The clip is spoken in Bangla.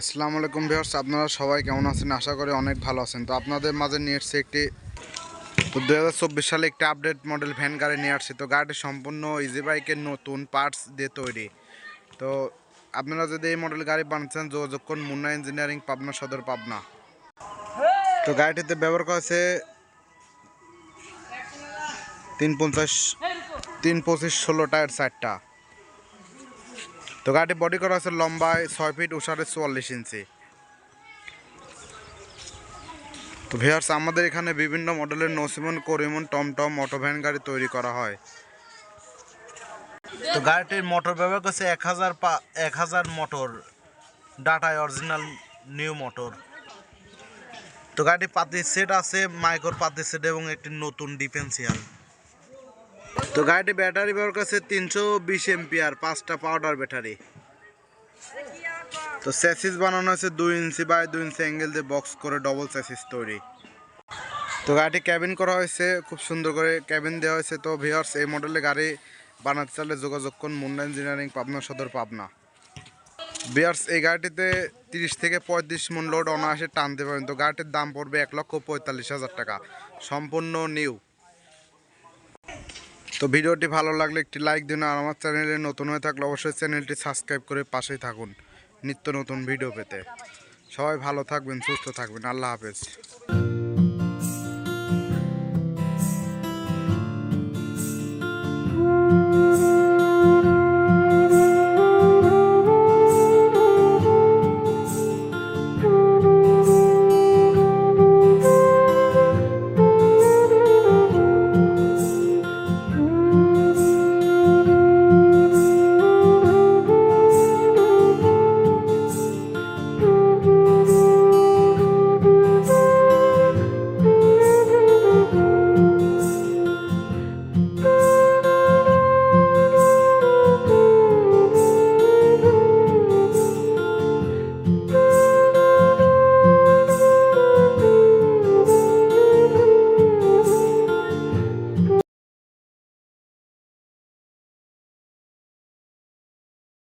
আসসালামু আলাইকুম ভিউয়ার্স, আপনারা সবাই কেমন আছেন? আশা করি অনেক ভালো আছেন। তো আপনাদের মাঝে নিয়ে এসেছি একটি দু সালে একটি আপডেট মডেল ভ্যান গাড়ি নিয়ে আসছি। তো গাড়িটি সম্পূর্ণ ইজি বাইকের নতুন পার্টস দিয়ে তৈরি। তো আপনারা যদি এই মডেল গাড়ি বানাচ্ছেন, যোগাযোগ করুন মুন্না ইঞ্জিনিয়ারিং পাবনা সদর, পাবনা। তো গাড়িটিতে ব্যবহার করা হয়েছে তিন পঞ্চাশ, তিন পঁচিশ, ষোলো টায়ার চারটা। তো গাড়িটি বডি করা আছে লম্বায় ছয় ফিট, উষারে চুয়াল্লিশ ইঞ্চি। তো ভিয়ার্স আমাদের এখানে বিভিন্ন মডেলের নসিমন, করিমন, টমটম অটো ভ্যান গাড়ি তৈরি করা হয়। তো গাড়িটির মোটর ব্যবহার করছে এক হাজার পা, এক হাজার মোটর ডাটায় অরিজিনাল নিউ মোটর তো গাড়িটি পাতির সেট আছে মাইক্রোর পাতির সেট এবং একটি নতুন ডিফেন্সিয়াল তো গাড়িটি ব্যাটারি ব্যবহার করছে তিনশো বিশ এমপিআর, পাঁচটা পাউডার ব্যাটারি তো স্যাসিস বানানো হয়েছে দুই ইঞ্চি বাই দুই ইঞ্চি অ্যাঙ্গেল দিয়ে বক্স করে ডবল স্যাসিস তৈরি। তো গাড়িটি ক্যাবিন করা হয়েছে, খুব সুন্দর করে ক্যাবিন দেওয়া হয়েছে। তো ভিওর্স এই মডেলের গাড়ি বানাতে চাইলে যোগাযোগ করুন মুন্ডা ইঞ্জিনিয়ারিং পাবনা সদর, পাবনা। বিয়ার্স এই গাড়িটিতে তিরিশ থেকে পঁয়ত্রিশ মন লোড অনায়াসে টানতে পারেন। তো গাড়িটির দাম পড়বে এক লক্ষ পঁয়তাল্লিশ হাজার টাকা। সম্পূর্ণ নিউ তো ভিডিওটি ভালো লাগলে একটি লাইক দিন আর আমার চ্যানেলে নতুন হয়ে থাকলে অবশ্যই চ্যানেলটি সাবস্ক্রাইব করে পাশেই থাকুন। নিত্য নতুন ভিডিও পেতে। সবাই ভালো থাকবেন, সুস্থ থাকবেন। আল্লাহ হাফেজ।